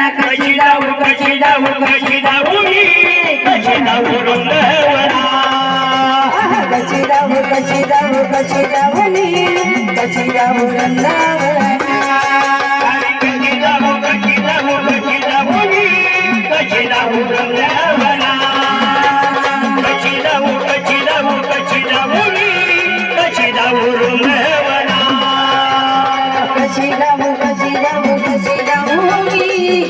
ना कशी जाऊ कशी जाऊ कशी जाऊ मी कशी जाऊ रुंदवना कशी जाऊ कशी जाऊ कशी जाऊ मी कशी जाऊ रुंदवना कशी जाऊ कशी जाऊ कशी जाऊ मी कशी जाऊ रुंदवना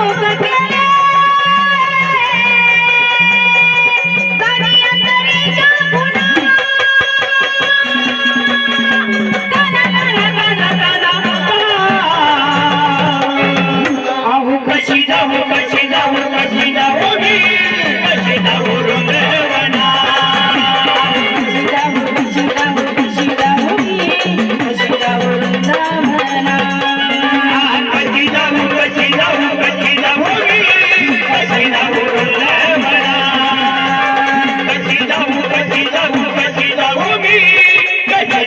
Oh,